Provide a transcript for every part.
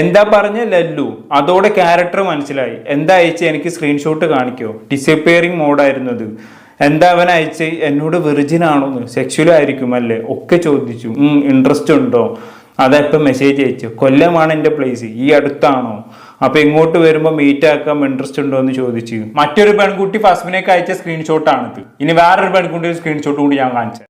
എന്താ പറഞ്ഞ ലല്ലു? അതോടെ ക്യാരക്ടർ മനസ്സിലായി. എന്താ അയച്ച്? എനിക്ക് സ്ക്രീൻഷോട്ട് കാണിക്കോ. ഡിസപ്പിയറിംഗ് അത് എന്താ അവൻ അയച്ച്? എന്നോട് വെർജിൻ ആണോന്ന്. സെക്ച്വൽ ആയിരിക്കും അല്ലേ? ഒക്കെ ചോദിച്ചു. ഇൻട്രസ്റ്റ് ഉണ്ടോ? അതാ ഇപ്പം മെസ്സേജ് അയച്ചു. കൊല്ലമാണ് എന്റെ പ്ലേസ് ഈ അടുത്താണോ? അപ്പൊ ഇങ്ങോട്ട് വരുമ്പോൾ മീറ്റ് ആക്കാൻ ഇൻട്രസ്റ്റ് ഉണ്ടോ എന്ന് ചോദിച്ചു. മറ്റൊരു പെൺകുട്ടി ഫസ്മിനേക്ക് അയച്ച സ്ക്രീൻഷോട്ടാണിത് ഇനി വേറൊരു പെൺകുട്ടിയുടെ സ്ക്രീൻഷോട്ട് കൂടി ഞാൻ കാണിച്ചു.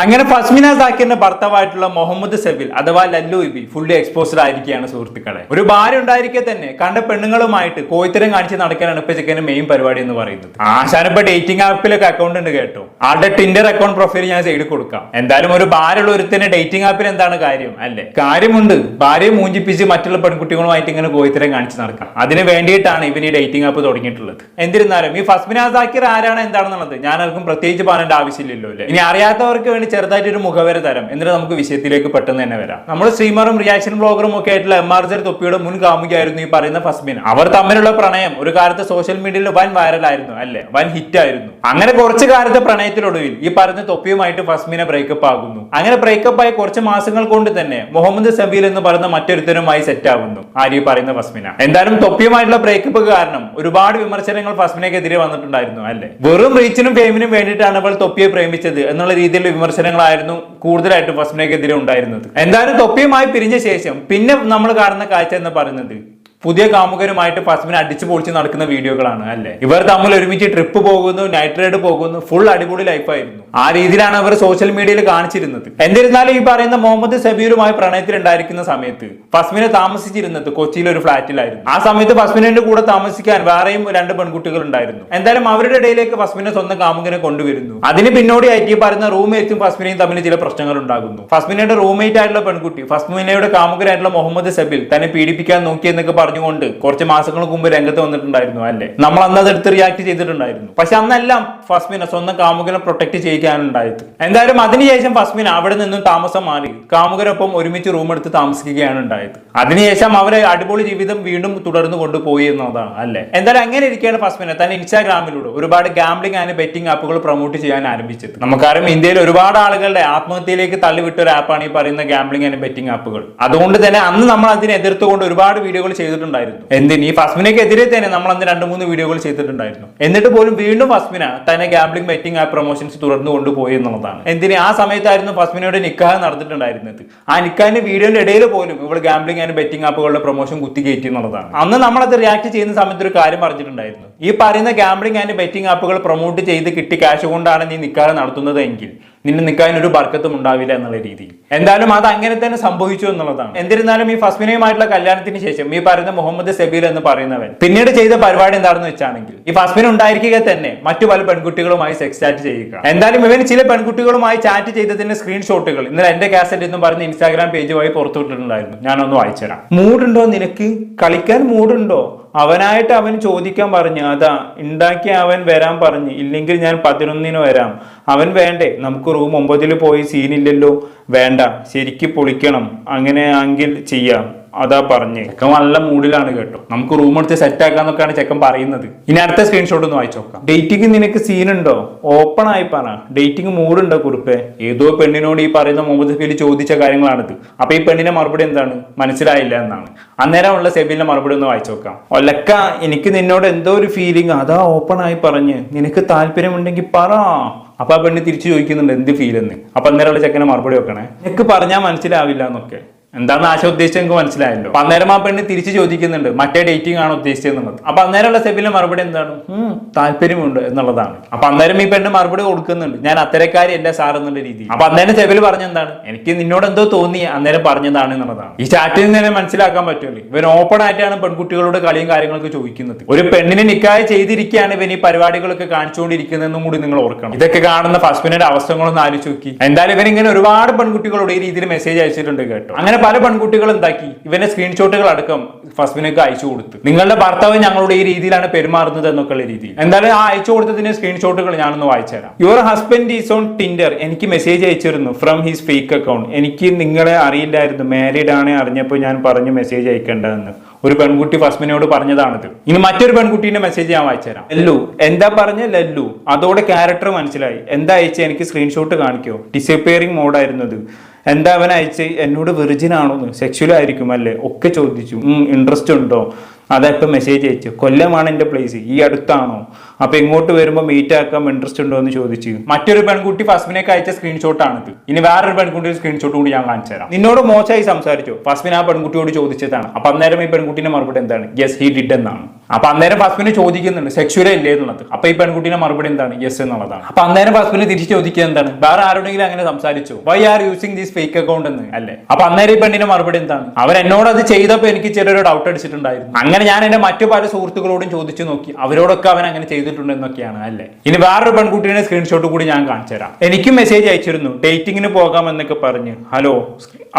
അങ്ങനെ ഫസ്മിന സാക്കിറിന്റെ ഭർത്താവായിട്ടുള്ള മുഹമ്മദ് സെബിൽ അഥവാ ലല്ലു ഇബി ഫുള്ളി എക്സ്പോസ്ഡ് ആയിരിക്കുകയാണ് സുഹൃത്തുക്കളെ. ഒരു ഭാര്യ ഉണ്ടായിരിക്കെ തന്നെ കണ്ട പെണ്ണുങ്ങളുമായിട്ട് കോയിത്തരം കാണിച്ച് നടക്കാനാണ് ഇപ്പൊ ചെക്കന്റെ മെയിൻ പരിപാടി എന്ന് പറയുന്നത്. ആശാന ഇപ്പൊ ഡേറ്റിംഗ് ആപ്പിലൊക്കെ അക്കൗണ്ട് ഉണ്ട് കേട്ടോ. ആളുടെ ടിൻഡർ അക്കൗണ്ട് പ്രൊഫൈൽ ഞാൻ സൈഡിൽ കൊടുക്കാം. എന്തായാലും ഒരു ഭാര്യയുള്ള ഒരുത്തിന് ഡേറ്റിംഗ് ആപ്പിൽ എന്താണ് കാര്യം അല്ലേ? കാര്യമുണ്ട്. ഭാര്യയെ മൂഞ്ചിപ്പിച്ച് മറ്റുള്ള പെൺകുട്ടികളുമായിട്ട് ഇങ്ങനെ കോയിത്തരം കാണിച്ച് നടക്കാം. അതിന് വേണ്ടിയിട്ടാണ് ഇവന് ഈ ഡേറ്റിംഗ് ആപ്പ് തുടങ്ങിയിട്ടുള്ളത്. എന്നിരുന്നാലും ഈ ഫസ്മിന സാക്കിർ ആരാണ് എന്താണെന്നുള്ളത് ഞാൻ ആർക്കും പ്രത്യേകിച്ച് പറയേണ്ട ആവശ്യമില്ലല്ലോ അല്ലേ? ഇനി അറിയാത്തവർക്ക് വേണ്ടി ചെറുതായിട്ട് ഒരു മുഖവര തരം. എന്നിട്ട് നമുക്ക് വിഷയത്തിലേക്ക് പെട്ടെന്ന് തന്നെ വരാം. നമ്മൾ സ്ട്രീമറും റിയാക്ഷൻ ബ്ലോഗറും ഒക്കെ ആയിട്ടുള്ള എം ആർ ജെ തൊപ്പിയുടെ മുൻ കാമുകയായിരുന്നു ഈ പറയുന്ന ഫസ്മിൻ. അവർ തമ്മിലുള്ള പ്രണയം ഒരു കാലത്ത് സോഷ്യൽ മീഡിയയിൽ വൻ വൈറലായിരുന്നു അല്ലെ? വൻ ഹിറ്റ് ആയിരുന്നു. അങ്ങനെ കുറച്ച് കാലത്തെ പ്രണയത്തിലൊടുവിൽ ഈ പറയുന്ന തൊപ്പിയുമായിട്ട് ഫസ്മിനെ ബ്രേക്കപ്പ് ആകുന്നു. അങ്ങനെ ബ്രേക്കപ്പ് ആയി കുറച്ച് മാസങ്ങൾ കൊണ്ട് തന്നെ മുഹമ്മദ് സബീൽ എന്ന് പറയുന്ന മറ്റൊരുത്തരുമായി സെറ്റ് ആകുന്നു ആര്യ പറയുന്ന ഫസ്മിന. എന്തായാലും തൊപ്പിയുമായിട്ടുള്ള ബ്രേക്കപ്പ് കാരണം ഒരുപാട് വിമർശനങ്ങൾ ഫസ്മിനെക്കെതിരെ വന്നിട്ടുണ്ടായിരുന്നു അല്ലെ? വെറും റീച്ചിനും ഫെയിമിനും വേണ്ടിയിട്ടാണ് അവൾ തൊപ്പിയെ പ്രേമിച്ചത് എന്നുള്ള രീതിയിലുള്ള വിമർശനങ്ങളായിരുന്നു കൂടുതലായിട്ട് ഫസ്മിനക്കെതിരെ ഉണ്ടായിരുന്നത്. എന്തായാലും തൊപ്പിയുമായി പിരിഞ്ഞ ശേഷം പിന്നെ നമ്മൾ കാണുന്ന കാഴ്ച എന്ന് പറയുന്നത് പുതിയ കാമുകരുമായിട്ട് പസ്മിന് അടിച്ചു പൊളിച്ച് നടക്കുന്ന വീഡിയോകളാണ് അല്ലേ? ഇവർ തമ്മിൽ ഒരുമിച്ച് ട്രിപ്പ് പോകുന്നു നൈറ്റ് റൈഡ് പോകുന്നു ഫുൾ അടിപൊളി ലൈഫായിരുന്നു ആ രീതിയിലാണ് അവർ സോഷ്യൽ മീഡിയയിൽ കാണിച്ചിരുന്നത്. എന്നിരുന്നാലും ഈ പറയുന്ന മുഹമ്മദ് സബീറുമായി പ്രണയത്തിലുണ്ടായിരിക്കുന്ന സമയത്ത് ഫസ്മിനെ താമസിച്ചിരുന്നത് കൊച്ചിയിൽ ഒരു ഫ്ളാറ്റിലായിരുന്നു ആ സമയത്ത് ഫസ്മിനെ കൂടെ താമസിക്കാൻ വേറെയും രണ്ട് പെൺകുട്ടികൾ ഉണ്ടായിരുന്നു. എന്തായാലും അവരുടെ ഇടയിലേക്ക് ഫസ്മിനെ സ്വന്തം കാമുകനെ കൊണ്ടുവരുന്നു. അതിന് പിന്നോടിയായിട്ട് ഈ പറയുന്ന റൂംമേറ്റും പസ്മിനെയും തമ്മിൽ ചില പ്രശ്നങ്ങൾ ഉണ്ടാകുന്നു. ഫസ്മിനയുടെ റൂംമേറ്റ് ആയിട്ടുള്ള പെൺകുട്ടി ഫസ്മിനയുടെ കാമുകനായിട്ടുള്ള മുഹമ്മദ് സബിൽ തന്നെ പീഡിപ്പിക്കാൻ നോക്കിയെന്നൊക്കെ പറഞ്ഞുകൊണ്ട് കുറച്ച് മാസങ്ങൾക്ക് മുമ്പ് രംഗത്ത് വന്നിട്ടുണ്ടായിരുന്നു അല്ലേ? നമ്മൾ അന്ന് അത് എടുത്ത് റിയാക്ട് ചെയ്തിട്ടുണ്ടായിരുന്നു. പക്ഷെ അന്നെല്ലാം ഫസ്മിന സ്വന്തം കാമുകനെ പ്രൊട്ടക്ട് ചെയ്യിക്കാനുണ്ടായത്. എന്തായാലും അതിനുശേഷം ഫസ്മിന അവിടെ നിന്നും താമസം മാറി കാമുകനൊപ്പം ഒരുമിച്ച് റൂം എടുത്ത് താമസിക്കുകയാണ് ഉണ്ടായത്. അതിനുശേഷം അവരെ അടിപൊളി ജീവിതം വീണ്ടും തുടർന്നു കൊണ്ടുപോയി എന്നതാണ് അല്ലേ? എന്തായാലും അങ്ങനെ ഇരിക്കുകയാണ് ഫസ്മിന. തന്നെ ഇൻസ്റ്റാഗ്രാമിലൂടെ ഒരുപാട് ഗാംബ്ലിംഗ് ആൻഡ് ബെറ്റിംഗ് ആപ്പുകൾ പ്രൊമോട്ട് ചെയ്യാൻ ആരംഭിച്ചത്. നമുക്കറിയാം ഇന്ത്യയിൽ ഒരുപാട് ആളുകളുടെ ആത്മഹത്യയിലേക്ക് തള്ളിവിട്ട ഒരു ആപ്പാണ് ഈ പറയുന്ന ഗാംബ്ലിംഗ് ആൻഡ് ബെറ്റിംഗ് ആപ്പുകൾ അതുകൊണ്ട് തന്നെ അന്ന് നമ്മൾ അതിനെ എതിർത്തുകൊണ്ട് ഒരുപാട് വീഡിയോകൾ ചെയ്തിട്ടുണ്ടായിരുന്നു. എന്തിന്? ഈ ഫസ്മിനക്കെതിരെ തന്നെ നമ്മൾ അന്ന് രണ്ട് മൂന്ന് വീഡിയോകൾ ചെയ്തിട്ടുണ്ടായിരുന്നു. എന്നിട്ട് പോലും വീണ്ടും ഫസ്മിന തന്നെ ഗാംബ്ലിംഗ് ബെറ്റിംഗ് ആ പ്രൊമോഷൻസ് തുടർന്ന് കൊണ്ടുപോയി എന്നുള്ളതാണ്. എന്തിന്? ആ സമയത്തായിരുന്നു ഫസ്മിനയുടെ നിക്കാഹ് നടന്നിട്ടുണ്ടായിരുന്നത്. ആ നിക്കാഹിന്റെ വീഡിയോന്റെ ഇടയിൽ പോലും ഇവൾ ഗാംബ്ലിംഗ് ആൻഡ് ബെറ്റിംഗ് ആപ്പുകളുടെ പ്രൊമോഷൻ കുത്തി കയറ്റി എന്നുള്ളതാണ്. അന്ന് നമ്മളത് റിയാക്ട് ചെയ്യുന്ന സമയത്ത് ഒരു കാര്യം പറഞ്ഞിട്ടുണ്ടായിരുന്നു ഈ പറയുന്ന ഗാംബ്ലിംഗ് ആൻഡ് ബെറ്റിംഗ് ആപ്പുകൾ പ്രൊമോട്ട് ചെയ്ത് കിട്ടി ക്യാഷ് കൊണ്ടാണ് നീ നിക്കാഹ് നടത്തുന്നത് എങ്കിൽ നിന്നെ നിൽക്കാൻ ഒരു ബർക്കത്തും ഉണ്ടാവില്ല എന്നുള്ള രീതിയിൽ. എന്തായാലും അത് അങ്ങനെ തന്നെ സംഭവിച്ചു എന്നുള്ളതാണ്. എന്നിരുന്നാലും ഈ ഫസ്മിനയുമായിട്ടുള്ള കല്യാണത്തിന് ശേഷം ഈ പറയുന്ന മുഹമ്മദ് സബീൽ എന്ന് പറയുന്നവൻ പിന്നീട് ചെയ്ത പരിപാടി എന്താണെന്ന് വെച്ചാണെങ്കിൽ ഈ ഫസ്മിന ഉണ്ടായിരിക്കുക തന്നെ മറ്റു പല പെൺകുട്ടികളുമായി സെക്സ് ചാറ്റ് ചെയ്യുക. എന്തായാലും ഇവൻ ചില പെൺകുട്ടികളുമായി ചാറ്റ് ചെയ്തതിന്റെ സ്ക്രീൻഷോട്ടുകൾ ഇന്നലെ എന്റെ കാസറ്റ് എന്ന് പറഞ്ഞ് ഇൻസ്റ്റാഗ്രാം പേജ് വഴി പുറത്തുവിട്ടിട്ടുണ്ടായിരുന്നു. ഞാനൊന്ന് വായിച്ചുതരാം. മൂടുണ്ടോ നിനക്ക്? കളിക്കാൻ മൂടുണ്ടോ? അവനായിട്ട് അവൻ ചോദിക്കാൻ പറഞ്ഞു അതാ ഉണ്ടാക്കി അവൻ വരാൻ പറഞ്ഞു. ഇല്ലെങ്കിൽ ഞാൻ പതിനൊന്നിന് വരാം. അവൻ വേണ്ടേ നമുക്ക് റൂം ഒമ്പതിൽ പോയി സീനില്ലല്ലോ വേണ്ട ശരിക്ക് പൊളിക്കണം. അങ്ങനെ ആണെങ്കിൽ ചെയ്യാം. അതാ പറഞ്ഞേ. ചെക്കൻ നല്ല മൂഡിലാണ് കേട്ടോ. നമുക്ക് റൂം എടുത്ത് സെറ്റ് ആക്കാന്നൊക്കെയാണ് ചെക്കൻ പറയുന്നത്. ഇനി അടുത്ത സ്ക്രീൻഷോട്ട് ഒന്ന് വായിച്ചു നോക്കാം. ഡേറ്റിംഗ് നിനക്ക് ഉണ്ടോ? ഓപ്പൺ ആയി പറ. ഡേറ്റിംഗ് മൂഡ് ഉണ്ടോ കുറിപ്പേ? ഏതോ പെണ്ണിനോട് ഈ പറയുന്ന മുഹമ്മദ് ഫീൽ ചോദിച്ച കാര്യങ്ങളാണിത്. അപ്പൊ ഈ പെണ്ണിന്റെ മറുപടി എന്താണ്? മനസ്സിലായില്ല എന്നാണ്. അന്നേരം ഉള്ള സെബിലിന്റെ മറുപടി ഒന്ന് വായിച്ചു നോക്കാം. ഒലക്ക എനിക്ക് നിന്നോട് എന്തോ ഒരു ഫീലിംഗ് അതാ ഓപ്പൺ ആയി പറഞ്ഞ്. നിനക്ക് താല്പര്യമുണ്ടെങ്കിൽ പറ. അപ്പൊ ആ പെണ്ണ് തിരിച്ചു ചോദിക്കുന്നുണ്ട് എന്ത് ഫീൽ എന്ന്. അപ്പൊ അന്നേരമുള്ള ചെക്കനെ മറുപടി വെക്കണേ. നിനക്ക് പറഞ്ഞാൽ മനസ്സിലാവില്ല എന്നൊക്കെ. എന്താന്ന് ആശ ഉദ്ദേശിച്ചത് നിങ്ങൾക്ക് മനസ്സിലായല്ലോ. അപ്പൊ അന്നേരം ആ പെണ്ണ് തിരിച്ചു ചോദിക്കുന്നുണ്ട് മറ്റേ ഡേറ്റിംഗ് ആണ് ഉദ്ദേശിച്ചതെന്നുള്ളത്? അപ്പൊ അന്നേരമുള്ള സെബിലെ മറുപടി എന്താണ്? താല്പര്യമുണ്ട് എന്നുള്ളതാണ്. അപ്പൊ അന്നേരം ഈ പെണ്ണ് മറുപടി കൊടുക്കുന്നുണ്ട് ഞാൻ അത്തരക്കാരി അല്ല സാർ എന്നുള്ള രീതി അപ്പൊ അന്നേരം സെബിൽ പറഞ്ഞെന്താണ് എനിക്ക് നിന്നോട് എന്തോ തോന്നി അന്നേരം പറഞ്ഞതാണ് എന്നുള്ളതാണ്. ഈ ചാറ്റിൽ നിന്ന് തന്നെ മനസ്സിലാക്കാൻ പറ്റുമല്ലോ? ഇവൻ ഓപ്പൺ ആയിട്ടാണ് പെൺകുട്ടികളോട് കളിയും കാര്യങ്ങളൊക്കെ ചോദിക്കുന്നത്. ഒരു പെണ്ണിനെ നിക്കായ ചെയ്തിരിക്കുകയാണ് ഇവൻ ഈ പരിപാടികളൊക്കെ കാണിച്ചുകൊണ്ടിരിക്കുന്നതെന്നും കൂടി നിങ്ങൾ ഓർക്കണം. ഇതൊക്കെ കാണുന്ന ഫസ്മിന്റെ അവസ്ഥകളൊന്നും ആലോചിച്ച് നോക്കി. എന്തായാലും ഇവൻ ഇങ്ങനെ ഒരുപാട് പെൺകുട്ടികളോട് ഈ രീതിയിൽ മെസ്സേജ് അയച്ചിട്ടുണ്ട് കേട്ടോ. അങ്ങനെ പല പെൺകുട്ടികൾ എന്താക്കി? ഇവന്റെ സ്ക്രീൻഷോട്ടുകൾ അടക്കം ഫസ്ബിനൊക്കെ അയച്ചു കൊടുത്തു. നിങ്ങളുടെ ഭർത്താവ് ഞങ്ങളുടെ ഈ രീതിയിലാണ് പെരുമാറുന്നത് എന്നൊക്കെ ഉള്ള രീതി എന്തായാലും ആ അയച്ചു കൊടുത്തതിന്റെ സ്ക്രീൻഷോട്ടുകൾ ഞാനൊന്ന് വായിച്ചുതരാം your husband is on Tinder എനിക്ക് മെസ്സേജ് അയച്ചിരുന്നു ഫ്രം ഹിസ് ഫേക്ക് അക്കൗണ്ട് എനിക്ക് നിങ്ങളെ അറിയില്ലായിരുന്നു. മാരീഡ് ആണ് അറിഞ്ഞപ്പോൾ ഞാൻ പറഞ്ഞു മെസ്സേജ് അയക്കേണ്ടതെന്ന്. ഒരു പെൺകുട്ടി ഫസ്മിനോട് പറഞ്ഞതാണിത്. ഇനി മറ്റൊരു പെൺകുട്ടീന്റെ മെസ്സേജ് ഞാൻ വായിച്ചുതരാം ലല്ലു. എന്താ പറഞ്ഞ ലല്ലു? അതോടെ ക്യാരക്ടർ മനസ്സിലായി. എന്താ അയച്ച? എനിക്ക് സ്ക്രീൻഷോട്ട് കാണിക്കോ. ഡിസപ്പിയറിംഗ് അത് എന്താ അവൻ അയച്ച്? എന്നോട് വെർജിൻ ആണോന്ന്. സെക്ഷൽ ആയിരിക്കും അല്ലേ? ഒക്കെ ചോദിച്ചു. ഇൻട്രസ്റ്റ് ഉണ്ടോ? അതാ ഇപ്പം മെസ്സേജ് അയച്ചു. കൊല്ലമാണ് എന്റെ പ്ലേസ് ഈ അടുത്താണോ? അപ്പൊ ഇങ്ങോട്ട് വരുമ്പോൾ മീറ്റ് ആക്കാൻ ഇൻട്രസ്റ്റ് ഉണ്ടോ എന്ന് ചോദിച്ചു. മറ്റൊരു പെൺകുട്ടി ഫസ്മിനേക്ക് അയച്ച സ്ക്രീൻഷോട്ടാണിത് ഇനി വേറൊരു പെൺകുട്ടിയുടെ സ്ക്രീൻഷോട്ട് കൂടി ഞാൻ കാണിച്ചു തരാം. നിന്നോട് മോശമായി സംസാരിച്ചു? ഫസ്മിൻ ആ പെൺകുട്ടിയോട് ചോദിച്ചതാണ്. അപ്പൊ അന്നേരം ഈ പെൺകുട്ടിന്റെ മറുപടി എന്താണ്? യെസ് ഹി ഡിഡ് എന്നാണ്. അപ്പൊ അന്നേരം ഫസ്ബിന് ചോദിക്കുന്നുണ്ട് സെക്ഷുവൽ ഇല്ലേ എന്നുള്ളത്. അപ്പൊ ഈ പെൺകുട്ടിന്റെ മറുപടി എന്താണ്? യെസ് എന്നുള്ളതാണ്. അപ്പൊ അന്നേരം ഫസ്ബിന് തിരിച്ചു ചോദിക്കുക എന്താണ്? വേറെ ആരോടെങ്കിലും അങ്ങനെ സംസാരിച്ചു? Why are using these fake account എന്ന്? അല്ലേ? അപ്പൊ അന്നേരം ഈ പെണ്ണിന്റെ മറുപടി എന്താണ്? അവർ എന്നോട് അത് ചെയ്തപ്പോൾ എനിക്ക് ചെറിയൊരു ഡൗട്ട് അടിച്ചിട്ടുണ്ടായിരുന്നു. അങ്ങനെ ഞാൻ എന്റെ മറ്റു പല സുഹൃത്തുക്കളോടും ചോദിച്ചു നോക്കി അവരോടൊക്കെ അവൻ അങ്ങനെ ചെയ്തിട്ടുണ്ട് എന്നൊക്കെയാണ് അല്ലേ? ഇനി വേറൊരു പെൺകുട്ടിയുടെ സ്ക്രീൻഷോട്ട് കൂടി ഞാൻ കാണിച്ചു തരാം. എനിക്കും മെസ്സേജ് അയച്ചിരുന്നു ഡേറ്റിങ്ങിന് പോകാമെന്നൊക്കെ പറഞ്ഞ്. ഹലോ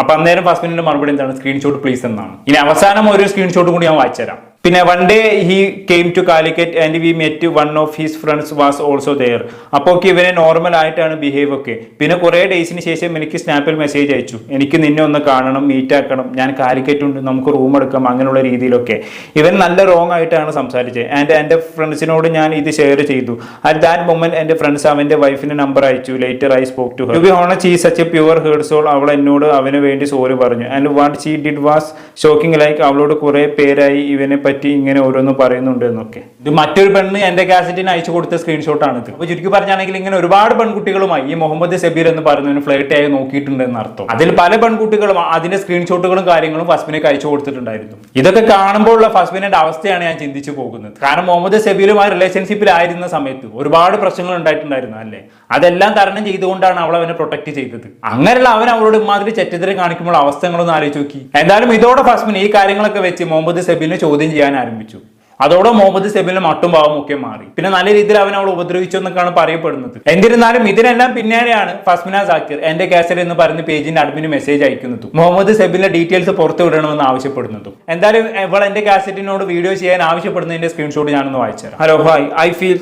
അപ്പൊ അന്നേരം ഫസ്ബിന്റെ മറുപടി എന്താണ്? സ്ക്രീൻഷോട്ട് പ്ലീസ് എന്നാണ്. ഇനി അവസാനം ഒരു സ്ക്രീൻഷോട്ട് കൂടി ഞാൻ വായിച്ചു തരാം. പിന്നെ one day he came to Calicut and we met one of his friends was also there അപ്പോൾ ഇവനെ നോർമൽ ആയിട്ടാണ് ബിഹേവ് ഒക്കെ. പിന്നെ കുറേ ഡേയ്സിന് ശേഷം എനിക്ക് സ്നാപ്പിൽ മെസ്സേജ് അയച്ചു. എനിക്ക് നിന്നെ ഒന്ന് കാണണം മീറ്റ് ആക്കണം. ഞാൻ കാലിക്കറ്റ് ഉണ്ട് നമുക്ക് റൂം എടുക്കാം അങ്ങനെയുള്ള രീതിയിലൊക്കെ. ഇവൻ നല്ല റോങ് ആയിട്ടാണ് സംസാരിച്ചത്. ആൻഡ് എന്റെ ഫ്രണ്ട്സിനോട് ഞാൻ ഇത് ഷെയർ ചെയ്തു. അറ്റ് ദാറ്റ് മൊമെന്റ് എന്റെ ഫ്രണ്ട്സ് അവന്റെ വൈഫിന് നമ്പർ അയച്ചു. Later I spoke to to be honest is such a pure heard soul അവൾ എന്നോട് അവന് വേണ്ടി സോറി പറഞ്ഞു. And what she did was shocking like അവളോട് കുറേ പേരായി ഇവനെ പറ്റി ഇങ്ങനെ ഓരോന്ന് പറയുന്നുണ്ട് എന്നൊക്കെ. ഇത് മറ്റൊരു പെണ്ണ് എന്റെ കാസറ്റിന് അയച്ചു കൊടുത്ത സ്ക്രീൻഷോട്ടാണ് ഇത്. അപ്പൊ ചുരുക്കി പറഞ്ഞാണെങ്കിൽ ഇങ്ങനെ ഒരുപാട് പെൺകുട്ടികളുമായി ഈ മുഹമ്മദ് സബീർ എന്ന് പറയുന്നതിന് ഫ്ലൈറ്റ് ആയി നോക്കിയിട്ടുണ്ട് എന്നർത്ഥം. അതിൽ പല പെൺകുട്ടികളും അതിന്റെ സ്ക്രീൻഷോട്ടുകളും കാര്യങ്ങളും ഫസ്ബിനേക്ക് അയച്ചു കൊടുത്തിട്ടുണ്ടായിരുന്നു. ഇതൊക്കെ കാണുമ്പോഴുള്ള ഫസ്ബിന്റെ അവസ്ഥയാണ് ഞാൻ ചിന്തിച്ചു പോകുന്നത്. കാരണം മുഹമ്മദ് സബീറുമായി റിലേഷൻഷിപ്പിലായിരുന്ന സമയത്ത് ഒരുപാട് പ്രശ്നങ്ങൾ ഉണ്ടായിട്ടുണ്ടായിരുന്നു അല്ലേ? അതെല്ലാം തരണം ചെയ്തുകൊണ്ടാണ് അവൾ അവനെ പ്രൊട്ടക്ട് ചെയ്തത്. അങ്ങനെയുള്ള അവൻ അവളോട് ഇമാതിരി ചെറ്റത്തിരെ കാണിക്കുമ്പോൾ അവസ്ഥകളൊന്നും ആലോചിച്ച് നോക്കി. എന്തായാലും ഇതോടെ ഫസ്മിൻ ഈ കാര്യങ്ങളൊക്കെ വെച്ച് മുഹമ്മദ് സബീലിനെ ചോദ്യം ചെയ്യാൻ ആരംഭിച്ചു. അതോടെ മുഹമ്മദ് സെബിന്റെ മട്ടും ഭാവം ഒക്കെ മാറി. പിന്നെ നല്ല രീതിയിൽ അവൻ അവൾ ഉപദ്രവിച്ചു എന്നൊക്കെയാണ് പറയപ്പെടുന്നത്. എന്നിരുന്നാലും ഇതിനെല്ലാം പിന്നാലെയാണ് ഫസ്മിന സാക്കിർ എന്റെ കാസറ്റ് എന്ന് പറയുന്ന പേജിന്റെ അഡ്മിന് മെസ്സേജ് അയക്കുന്നതും. മുഹമ്മദ് സെബിലിന്റെ ഡീറ്റെയിൽസ് പുറത്തു വിടണമെന്ന് ആവശ്യപ്പെടുന്നതും. എന്തായാലും ഇവൾ എന്റെ കാസറ്റിനോട് വീഡിയോ ചെയ്യാൻ ആവശ്യപ്പെടുന്നതിന്റെ സ്ക്രീൻഷോട്ട് ഞാനൊന്ന് വായിച്ചു ഹലോ ഹായ് ഐ ഫീൽ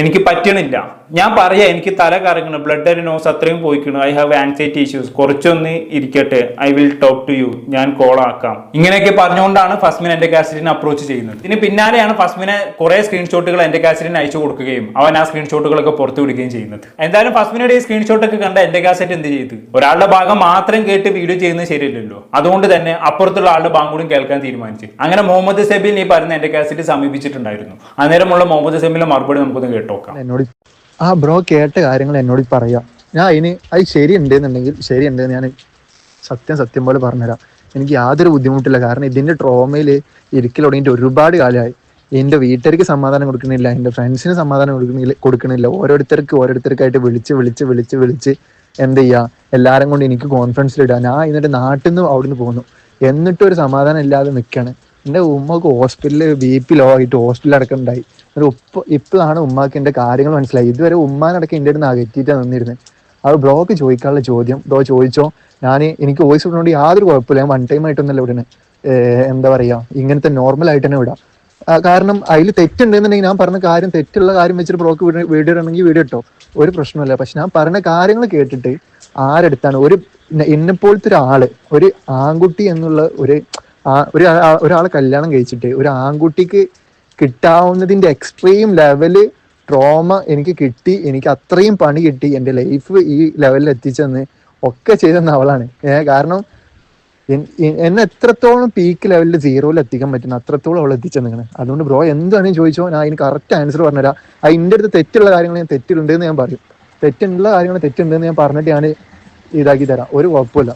എനിക്ക് പറ്റണില്ല. ഞാൻ പറയാ എനിക്ക് തല കറങ്ങണം. ബ്ലഡ് ഒരു നോസ് അത്രയും പോയിക്കണം. ഐ ഹാവ് ആൻസൈറ്റി ഇഷ്യൂസ് കുറച്ചൊന്ന് ഇരിക്കട്ടെ. I will talk to you ഞാൻ കോൾ ആക്കാം. ഇങ്ങനെയൊക്കെ പറഞ്ഞുകൊണ്ടാണ് ഫസ്മിൻ എന്റെ കാസറ്റിനെ അപ്രോച്ച് ചെയ്യുന്നത്. ഇതിന് പിന്നാലെയാണ് ഫസ്മിനെ കുറെ സ്ക്രീൻഷോട്ടുകൾ എന്റെ കാസറ്റിന് അയച്ചു കൊടുക്കുകയും അവൻ ആ സ്ക്രീൻഷോട്ടുകളൊക്കെ പുറത്തു വിടുകയും ചെയ്യുന്നത്. എന്തായാലും ഫസ്മിനയുടെ ഈ സ്ക്രീൻഷോട്ട് ഒക്കെ കണ്ട എന്റെ കാസറ്റ് എന്ത് ചെയ്തു? ഒരാളുടെ ഭാഗം മാത്രം കേട്ട് വീഡിയോ ചെയ്യുന്നത് ശരിയല്ലല്ലോ. അതുകൊണ്ട് തന്നെ അപ്പുറത്തുള്ള ആളുടെ ഭാഗം കൂടി കേൾക്കാൻ തീരുമാനിച്ചു. അങ്ങനെ മുഹമ്മദ് സെബിൻ ഈ പറയുന്ന എന്റെ കാസറ്റ് സമീപിച്ചിട്ടുണ്ടായിരുന്നു. അന്നേരമുള്ള മുഹമ്മദ് സെബിന്റെ മറുപടി നമുക്കൊന്ന് കേട്ടോക്കാം. എന്നോട് ആ ബ്രോ കേട്ട കാര്യങ്ങൾ എന്നോട് പറയാം. ഞാൻ അതിന് അത് ശരി ഉണ്ടെന്നുണ്ടെങ്കിൽ ശരി ശരിയുണ്ടെന്ന് ഞാൻ സത്യം സത്യം പോലെ പറഞ്ഞുതരാം. എനിക്ക് യാതൊരു ബുദ്ധിമുട്ടില്ല. കാരണം ഇതിന്റെ ട്രോമയിൽ ഇരിക്കൽ തുടങ്ങിയിട്ട് ഒരുപാട് കാലമായി. എന്റെ വീട്ടുകാർക്ക് സമാധാനം കൊടുക്കുന്നില്ല. എന്റെ ഫ്രണ്ട്സിന് സമാധാനം കൊടുക്കണില്ല കൊടുക്കണില്ല ഓരോരുത്തർക്ക് ഓരോരുത്തർക്കായിട്ട് വിളിച്ച് വിളിച്ച് വിളിച്ച് വിളിച്ച് എന്ത് ചെയ്യുക എല്ലാവരും കൊണ്ട് എനിക്ക് കോൺഫിഡൻസിൽ ഇടുക ഞാൻ എന്നിട്ട് നാട്ടിൽ നിന്ന് അവിടുന്ന് പോകുന്നു. എന്നിട്ടും ഒരു സമാധാനം ഇല്ലാതെ നിൽക്കുകയാണ് എന്റെ ഉമ്മക്ക് ഹോസ്പിറ്റലിൽ ബി പി ലോ ആയിട്ട് ഹോസ്പിറ്റലിൽ അടക്കമുണ്ടായി ഒരു ഉപ്പ് ഇപ്പോഴാണ് ഉമ്മാക്ക് എന്റെ കാര്യങ്ങൾ മനസ്സിലായി ഇതുവരെ ഉമ്മാനടക്കം എന്റെ അടുത്ത് അകറ്റിയിട്ടാണ് നിന്നിരുന്നത് അത് ബ്രോക്ക് ചോദിക്കാനുള്ള ചോദ്യം. ബ്രോ ചോദിച്ചോ? ഞാൻ എനിക്ക് വോയിസ് വിടുന്നതുകൊണ്ട് യാതൊരു കുഴപ്പമില്ല. ഞാൻ വൺ ടൈം ആയിട്ടൊന്നല്ല ഇവിടെ എന്താ പറയുക ഇങ്ങനത്തെ നോർമൽ ആയിട്ട് തന്നെ വിടാം. കാരണം അതിൽ തെറ്റുണ്ടെന്നുണ്ടെങ്കിൽ ഞാൻ പറഞ്ഞ കാര്യം തെറ്റുള്ള കാര്യം വെച്ചിട്ട് ബ്രോക്ക് വീഡിയോ ഇടണമെങ്കിൽ വീഡിയോ ഇട്ടോ ഒരു പ്രശ്നമില്ല പക്ഷെ ഞാൻ പറഞ്ഞ കാര്യങ്ങൾ കേട്ടിട്ട് ആരെടുത്താണ്? ഒരു എന്നെ ഒരാൾ ഒരു ആൺകുട്ടി എന്നുള്ള ഒരു ഒരു ഒരാളെ കല്യാണം കഴിച്ചിട്ട് ഒരു ആൺകുട്ടിക്ക് കിട്ടാവുന്നതിന്റെ എക്സ്ട്രീം ലെവൽ ട്രോമ എനിക്ക് കിട്ടി എനിക്ക് അത്രയും പണി കിട്ടി എന്റെ ലൈഫ് ഈ ലെവലിൽ എത്തിച്ചെന്ന് ഒക്കെ ചെയ്തെന്ന അവളാണ്. ഏ കാരണം എന്നെ എത്രത്തോളം പീക്ക് ലെവലിൽ സീറോയിൽ എത്തിക്കാൻ പറ്റുന്ന അത്രത്തോളം അവൾ എത്തിച്ചെന്നിങ്ങനെ അതുകൊണ്ട് ബ്രോ എന്താണ് ചോദിച്ചോ ഞാൻ അതിന് കറക്റ്റ് ആൻസർ പറഞ്ഞുതരാം. ആ എന്റെ അടുത്ത് തെറ്റുള്ള കാര്യങ്ങൾ ഞാൻ തെറ്റുണ്ടെന്ന് ഞാൻ പറയും. തെറ്റുള്ള കാര്യങ്ങൾ തെറ്റുണ്ടെന്ന് ഞാൻ പറഞ്ഞിട്ട് ഞാൻ ഇതാക്കി തരാം. ഒരു കുഴപ്പമില്ല.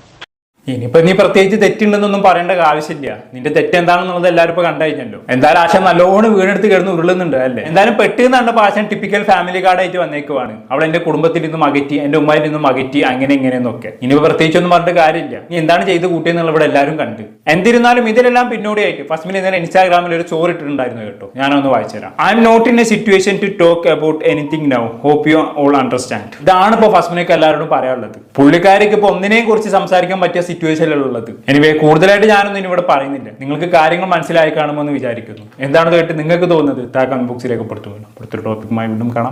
ഇനിയിപ്പോ നീ പ്രത്യേകിച്ച് തെറ്റുണ്ടെന്നൊന്നും പറയേണ്ട ആവശ്യമില്ല. നിന്റെ തെറ്റ് എന്താണെന്നുള്ളത് എല്ലാവരും ഇപ്പൊ കണ്ടുകഴിഞ്ഞല്ലോ എന്തായാലും ആശ നല്ലോണം വീണെടുത്ത് കിടന്ന് ഉരുളുന്നുണ്ട് അല്ലേ? എന്തായാലും പെട്ടെന്ന് കണ്ടപ്പോൾ ആശൻ ടിപ്പിക്കൽ ഫാമിലി കാർഡായിട്ട് വന്നേക്കുവാണ്. അവിടെ എന്റെ കുടുംബത്തിൽ നിന്നും അകറ്റി എന്റെ ഉമ്മയിൽ നിന്നും അകറ്റി അങ്ങനെ ഇങ്ങനെയെന്നൊക്കെ ഇനിയിപ്പോ പ്രത്യേകിച്ചൊന്നും പറഞ്ഞിട്ട് കാര്യമില്ല. നീ എന്താണ് ചെയ്ത് കൂട്ടിയെന്നുള്ള ഇവിടെ എല്ലാവരും കണ്ട്. എന്തിരുന്നാലും ഇതിലെല്ലാം പിന്നോടിയായിട്ട് ഫസ്റ്റ് ഇന്നലെ ഇൻസ്റ്റാഗ്രാമിൽ ഒരു ചോറ് ഇട്ടിട്ടുണ്ടായിരുന്നു കേട്ടോ. ഞാനൊന്ന് വായിച്ചുതരാം I'm not in a situation to talk about anything now hope you all understand ഇതാണ് ഇപ്പോൾ ഫസ്മിനൊക്കെ എല്ലാവരോടും പറയാനുള്ളത്. പുള്ളിക്കാരിക്ക് ഇപ്പോൾ ഒന്നിനെയും കുറിച്ച് സംസാരിക്കാൻ പറ്റിയ സിറ്റുവേഷനിലുള്ളത് എനിവേ കൂടുതലായിട്ട് ഞാനൊന്നും ഇനി ഇവിടെ പറയുന്നില്ല. നിങ്ങൾക്ക് കാര്യങ്ങൾ മനസ്സിലായി കാണുമെന്ന് വിചാരിക്കുന്നു. എന്താണ് കേട്ട് നിങ്ങൾക്ക് തോന്നുന്നത്? താ കമന്റ് ബോക്സിൽ രേഖപ്പെടുത്തുമല്ലോ അടുത്തൊരു ടോപ്പിക്കുമായി വീണ്ടും കാണാം.